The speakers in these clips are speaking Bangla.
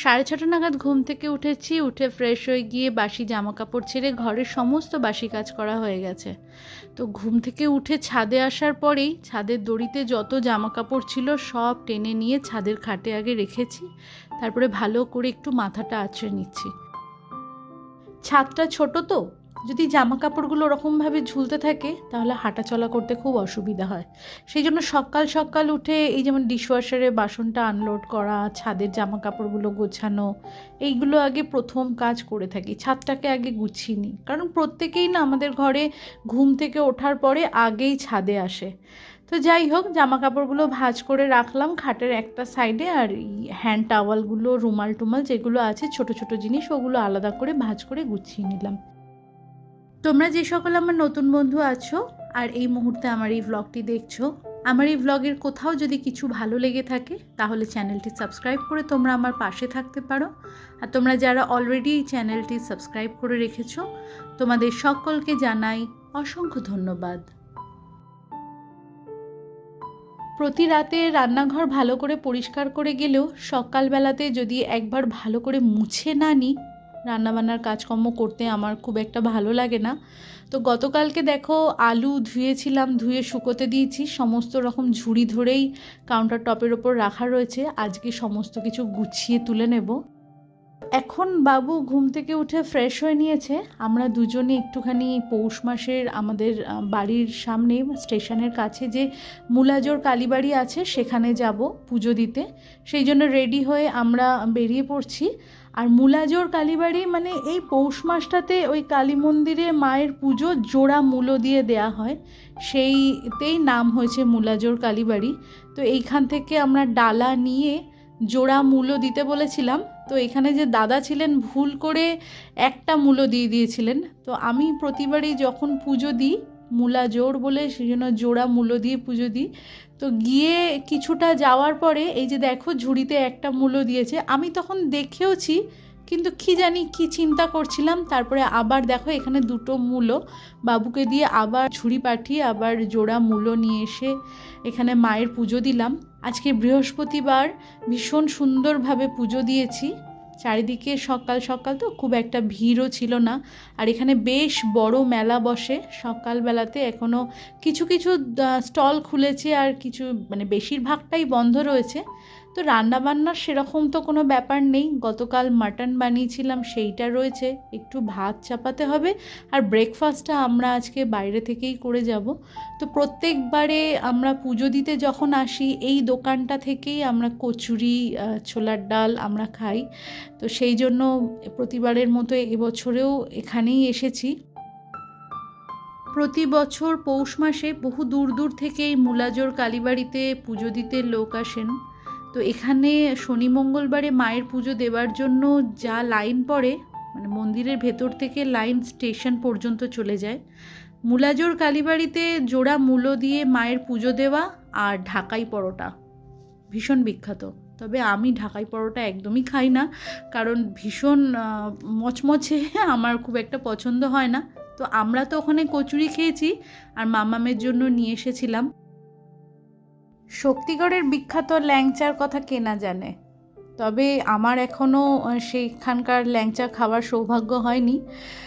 সাড়ে ছটা নাগাদ ঘুম থেকে উঠেছি, উঠে ফ্রেশ হয়ে গিয়ে বাসি জামা কাপড় ছেড়ে ঘরের সমস্ত বাসি কাজ করা হয়ে গেছে। তো ঘুম থেকে উঠে ছাদে আসার পরেই ছাদের দড়িতে যত জামা কাপড় ছিল সব টেনে নিয়ে ছাদের খাটে আগে রেখেছি, তারপরে ভালো করে একটু মাথাটা আঁচড়ে নিচ্ছি। ছাদটা ছোট তো যদি জামা কাপড়গুলো ওরকমভাবে ঝুলতে থাকে, তাহলে হাঁটা চলা করতে খুব অসুবিধা হয়। সেই জন্য সকাল সকাল উঠে এই যেমন ডিশওয়াশারে বাসনটা আনলোড করা, ছাদের জামা কাপড়গুলো গোছানো, এইগুলো আগে প্রথম কাজ করে থাকি। ছাদটাকে আগে গুছিয়ে নিই। কারণ প্রত্যেকেই না আমাদের ঘরে ঘুম থেকে ওঠার পরে আগেই ছাদে আসে। তো যাই হোক জামা কাপড়গুলো ভাজ করে রাখলাম খাটের একটা সাইডে আর হ্যান্ড টাওয়ালগুলো রুমাল টুমাল যেগুলো আছে, ছোট ছোট জিনিস, ওগুলো আলাদা করে ভাজ করে গুছিয়ে নিলাম। তোমরা যে সকল আমার নতুন বন্ধু আছো আর এই মুহূর্তে আমার এই ব্লগটি দেখছ, আমার এই ব্লগের কোথাও যদি কিছু ভালো লেগে থাকে, তাহলে চ্যানেলটি সাবস্ক্রাইব করে তোমরা আমার পাশে থাকতে পারো। আর তোমরা যারা অলরেডি এই চ্যানেলটি সাবস্ক্রাইব করে রেখেছো, তোমাদের সকলকে জানাই অসংখ্য ধন্যবাদ। প্রতি রাতে রান্নাঘর ভালো করে পরিষ্কার করে গেলেও সকালবেলাতে যদি একবার ভালো করে মুছে না নিই রান্নাবান্নার কাজকর্ম করতে আমার খুব একটা ভালো লাগে না। তো গতকালকে দেখো আলু ধুয়েছিলাম, ধুয়ে শুকোতে দিয়েছি, সমস্ত রকম ঝুড়ি ধরেই কাউন্টার টপের ওপর রাখা রয়েছে। আজকে সমস্ত কিছু গুছিয়ে তুলে নেব। এখন বাবু ঘুম থেকে উঠে ফ্রেশ হয়ে নিয়েছে। আমরা দুজনে একটুখানি পৌষ মাসের আমাদের বাড়ির সামনে স্টেশনের কাছে যে মুলাজোর কালীবাড়ি আছে, সেখানে যাব পুজো দিতে। সেই জন্য রেডি হয়ে আমরা বেরিয়ে পড়ছি। আর মুলাজোর কালীবাড়ি মানে এই পৌষ মাসটাতে ওই কালী মন্দিরে মায়ের পুজো জোড়া মূলো দিয়ে দেয়া হয়। সেইতেই নাম হয়েছে মুলাজোর কালীবাড়ি। তো এইখান থেকে আমরা ডালা নিয়ে জোড়া মূলো দিতে বলেছিলাম। তো এখানে যে দাদা ছিলেন ভুল করে একটা মূলো দিয়ে দিয়েছিলেন। তো আমি প্রতিবারই যখন পুজো দিই মূলা জোর বলে সেই জন্য জোড়া মূলো দিয়ে পুজো দিই। তো গিয়ে কিছুটা যাওয়ার পরে এই যে দেখো ঝুড়িতে একটা মূলো দিয়েছে, আমি তখন দেখেওছি, কিন্তু কি জানি কি চিন্তা করছিলাম। তারপরে আবার দেখো এখানে দুটো মূলো, বাবুকে দিয়ে আবার ঝুড়ি পাঠিয়ে আবার জোড়া মূলো নিয়ে এসে এখানে মায়ের পুজো দিলাম। আজকে বৃহস্পতিবার ভীষণ সুন্দরভাবে পুজো দিয়েছি। চারিদিকে সকাল সকাল তো খুব একটা ভিড়ও ছিল না। আর এখানে বেশ বড় মেলা বসে। সকালবেলাতে এখনও কিছু কিছু স্টল খুলেছে আর কিছু মানে বেশিরভাগটাই বন্ধ রয়েছে। তো রান্নাবান্নার সেরকম তো কোনো ব্যাপার নেই। গতকাল মাটন বানিয়েছিলাম, সেইটা রয়েছে। একটু ভাত চাপাতে হবে আর ব্রেকফাস্টটা আমরা আজকে বাইরে থেকেই করে যাব। তো প্রত্যেকবারে আমরা পুজো দিতে যখন আসি, এই দোকানটা থেকেই আমরা কচুরি ছোলার ডাল আমরা খাই। তো সেই জন্য প্রতিবারের মতো এবছরেও এখানেই এসেছি। প্রতি বছর পৌষ মাসে বহু দূর দূর থেকে এই মুলাজোর কালীবাড়িতে পুজো দিতে লোক আসেন। তো এখানে শনি মঙ্গলবারে মায়ের পুজো দেওয়ার জন্য যা লাইন পড়ে মানে মন্দিরের ভেতর থেকে লাইন স্টেশন পর্যন্ত চলে যায়। মুলাজোর কালীবাড়িতে জোড়া মূলো দিয়ে মায়ের পুজো দেওয়া আর ঢাকাই পরোটা। ভীষণ বিখ্যাত। তবে আমি ঢাকাই পরোটা একদমই খাই না, কারণ ভীষণ মচমচে আমার খুব একটা পছন্দ হয় না। তো আমরা তো ওখানে কচুরি খেয়েছি আর মামামের জন্য নিয়ে এসেছিলাম। শক্তিগড়ের বিখ্যাত ল্যাংচার কথা কে না জানে। তবে আমার এখনও সেইখানকার ল্যাংচা খাওয়ার সৌভাগ্য হয়নি।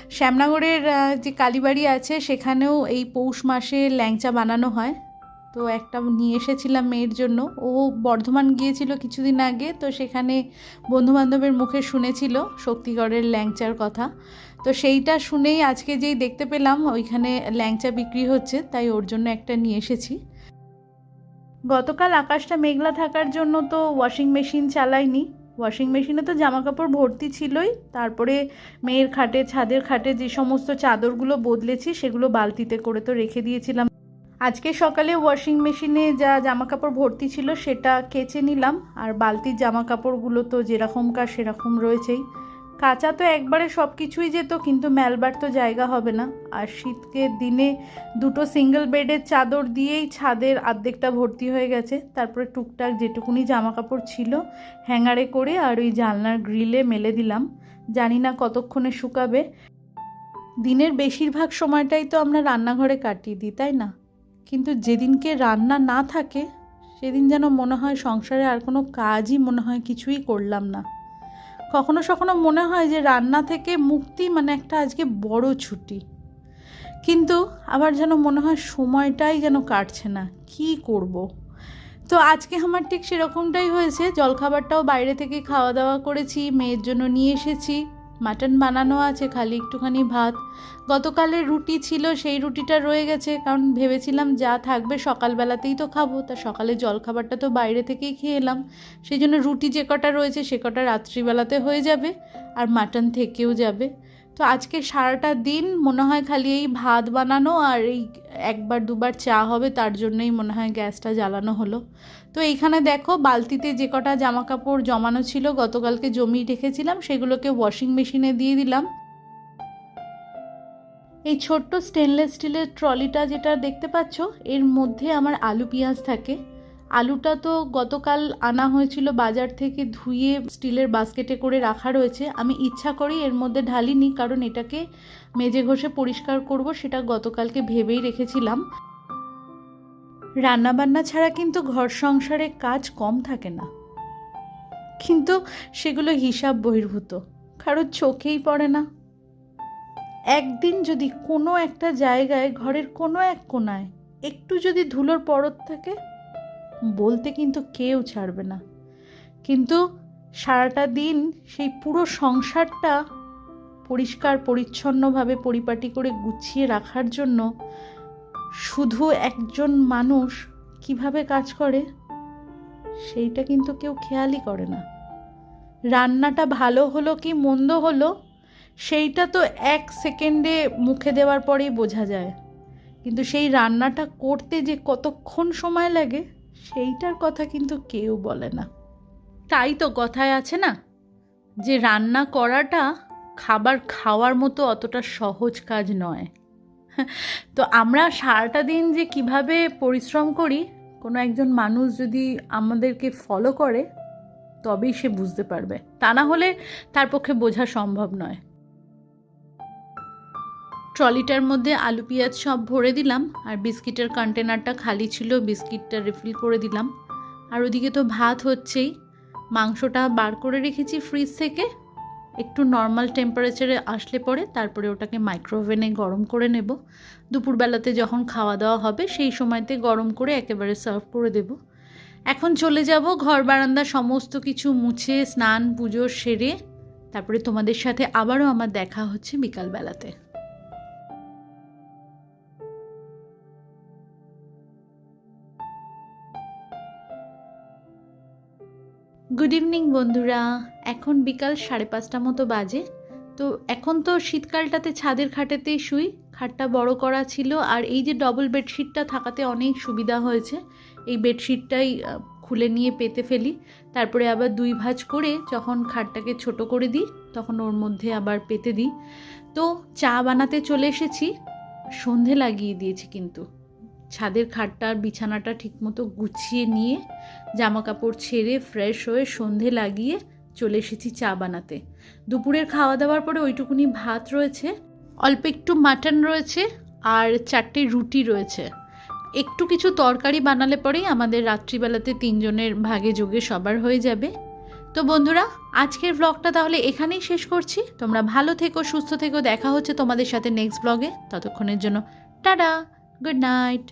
শ্যামনগরের যে কালীবাড়ি আছে, সেখানেও এই পৌষ মাসে ল্যাংচা বানানো হয়। তো একটা নিয়ে এসেছিলাম মেয়ের জন্য। ও বর্ধমান গিয়েছিল কিছুদিন আগে, তো সেখানে বন্ধুবান্ধবের মুখে শুনেছিল শক্তিগড়ের ল্যাংচার কথা। তো সেইটা শুনেই আজকে যেই দেখতে পেলাম, ওইখানে ল্যাংচা বিক্রি হচ্ছে, তাই ওর জন্য একটা নিয়ে এসেছি। গতকাল আকাশটা মেঘলা থাকার জন্য তো ওয়াশিং মেশিন চালাইনি ওয়াশিং মেশিনে তো জামা কাপড় ভর্তি ছিলই। তারপরে মেয়ের খাটে, ছাদের খাটে যে সমস্ত চাদরগুলো বদলেছি, সেগুলো বালতিতে করে তো রেখে দিয়েছিলাম। আজকে সকালে ওয়াশিং মেশিনে যা জামা কাপড় ভর্তি ছিল, সেটা কেচে নিলাম। আর বালতির জামা কাপড়গুলো তো যেরকমকার সেরকম রয়েছেই। কাঁচা তো একবারে সব কিছুই যেত, কিন্তু মেলবার তো জায়গা হবে না। আর শীতকে দিনে দুটো সিঙ্গেল বেডের চাদর দিয়েই ছাদের অর্ধেকটা ভর্তি হয়ে গেছে। তারপরে টুকটাক যেটুকুনি জামা কাপড় ছিল হ্যাঙ্গারে করে আর ওই জানলার গ্রিলে মেলে দিলাম। জানি না কতক্ষণে শুকাবে। দিনের বেশিরভাগ সময়টাই তো আমরা রান্নাঘরে কাটিয়ে দিই, তাই না? কিন্তু যেদিনকে রান্না না থাকে, সেদিন যেন মনে হয় সংসারে আর কোনো কাজই মনে হয় কিছুই করলাম না। কখনো সখনো মনে হয় যে রান্না থেকে মুক্তি মানে একটা আজকে বড় ছুটি কিন্তু আবার যেন মনে হয় সময়টাই যেন কাটছে না, কি করব। তো আজকে আমার ঠিক সেরকমটাই হয়েছে, জলখাবারটাও বাইরে থেকে খাওয়া দাওয়া করেছি, মেয়ের জন্য নিয়ে এসেছি মাটন বানানো আছে, খালি একটুখানি ভাত। গতকালের রুটি ছিল, সেই রুটিটা রয়ে গেছে, কারণ ভেবেছিলাম যা থাকবে সকালবেলাতেই তো খাব। তা সকালে জলখাবারটা তো বাইরে থেকেই খেয়ে এলাম। সেই জন্য রুটি যে কটা রয়েছে, সে কটা রাত্রিবেলাতে হয়ে যাবে, আর মাটন থেকেও যাবে। তো আজকে সারাটা দিন মনে হয় খালি এই ভাত বানানো আর এই একবার দুবার চা হবে, তার জন্যই মনে হয় গ্যাসটা জ্বালানো হলো। তো এইখানে দেখো বালতিতে যে কটা জামা কাপড় জমানো ছিল, গতকালকে জমিয়ে রেখেছিলাম, সেগুলোকে ওয়াশিং মেশিনে দিয়ে দিলাম। এই ছোট্ট স্টেনলেস স্টিলের ট্রলিটা যেটা দেখতে পাচ্ছ, এর মধ্যে আমার আলু পেঁয়াজ থাকে। আলুটা তো গতকাল আনা হয়েছিল বাজার থেকে ধুয়ে স্টিলের বাস্কেটে করে রাখা রয়েছে। আমি ইচ্ছা করি এর মধ্যে ঢালিনি, কারণ এটাকে মেজে ঘষে পরিষ্কার করব সেটা গতকালকে ভেবেই রেখেছিলাম। রান্নাবান্না ছাড়া কিন্তু ঘর সংসারে কাজ কম থাকে না। কিন্তু সেগুলো হিসাব বহির্ভূত কারোর চোখেই পড়ে না। একদিন যদি কোনো একটা জায়গায়, ঘরের কোনো এক কোনায় একটু যদি ধুলোর পরত থাকে বলতে কিন্তু কেউ ছাড়বে না। কিন্তু সারাটা দিন সেই পুরো সংসারটা পরিষ্কার, পরিচ্ছন্নভাবে পরিপাটি করে গুছিয়ে রাখার জন্য শুধু একজন মানুষ কীভাবে কাজ করে, সেইটা কিন্তু কেউ খেয়ালই করে না। রান্নাটা ভালো হলো কি মন্দ হলো, সেইটা তো এক সেকেন্ডে মুখে দেওয়ার পরেই বোঝা যায়। কিন্তু সেই রান্নাটা করতে যে কতক্ষণ সময় লাগে সেইটার কথা কিন্তু কেউ বলে না। তাই তো কথায় আছে না, যে রান্না করাটা খাবার খাওয়ার মতো অতটা সহজ কাজ নয়। তো আমরা সারাটা দিন যে কীভাবে পরিশ্রম করি, কোনো একজন মানুষ যদি আমাদেরকে ফলো করে, তবেই সে বুঝতে পারবে। তা না হলে তার পক্ষে বোঝা সম্ভব নয়। ট্রলিটার মধ্যে আলু পেঁয়াজ সব ভরে দিলাম, আর বিস্কিটের কন্টেনারটা খালি ছিল, বিস্কিটটা রিফিল করে দিলাম। আর ওদিকে তো ভাত হচ্ছেই। মাংসটা বার করে রেখেছি ফ্রিজ থেকে। একটু নর্মাল টেম্পারেচারে আসলে পরে তারপরে ওটাকে মাইক্রোওভেনে গরম করে নেব। দুপুরবেলাতে যখন খাওয়া দাওয়া হবে, সেই সময়তে গরম করে একেবারে সার্ভ করে দেব। এখন চলে যাব ঘর বারান্দা সমস্ত কিছু মুছে, স্নান, পুজো সেরে। তারপরে তোমাদের সাথে আবারও আমার দেখা হচ্ছে বিকালবেলাতে। গুড ইভিনিং বন্ধুরা। এখন বিকাল সাড়ে পাঁচটা মতো বাজে। তো এখন তো শীতকালটাতে ছাদের খাটেতেই শুই। খাটটা বড় করা ছিল আর এই যে ডবল বেডশিটটা থাকাতে অনেক সুবিধা হয়েছে। এই বেডশিটটাই খুলে নিয়ে পেতে ফেলি। তারপরে আবার দুই ভাঁজ করে যখন খাটটাকে ছোট করে দিই, তখন ওর মধ্যে আবার পেতে দিই। তো চা বানাতে চলে এসেছি। সন্ধে লাগিয়ে দিয়েছি কিন্তু। ছাদের খাটটা আর বিছানাটা ঠিকমতো গুছিয়ে নিয়ে জামা কাপড় ছেড়ে ফ্রেশ হয়ে সন্ধে লাগিয়ে চলে এসেছি চা বানাতে। দুপুরের খাওয়া দাওয়ার পরে ওইটুকুনি ভাত রয়েছে, অল্প একটু মাটন রয়েছে আর চারটে রুটি রয়েছে। একটু কিছু তরকারি বানালে পরেই আমাদের রাত্রিবেলাতে তিনজনের ভাগে যোগে সবার হয়ে যাবে। তো বন্ধুরা, আজকের ব্লগটা তাহলে এখানেই শেষ করছি। তোমরা ভালো থেকো, সুস্থ থেকো, দেখা হচ্ছে তোমাদের সাথে নেক্সট ব্লগে ততক্ষণের জন্য টাটা গুড নাইট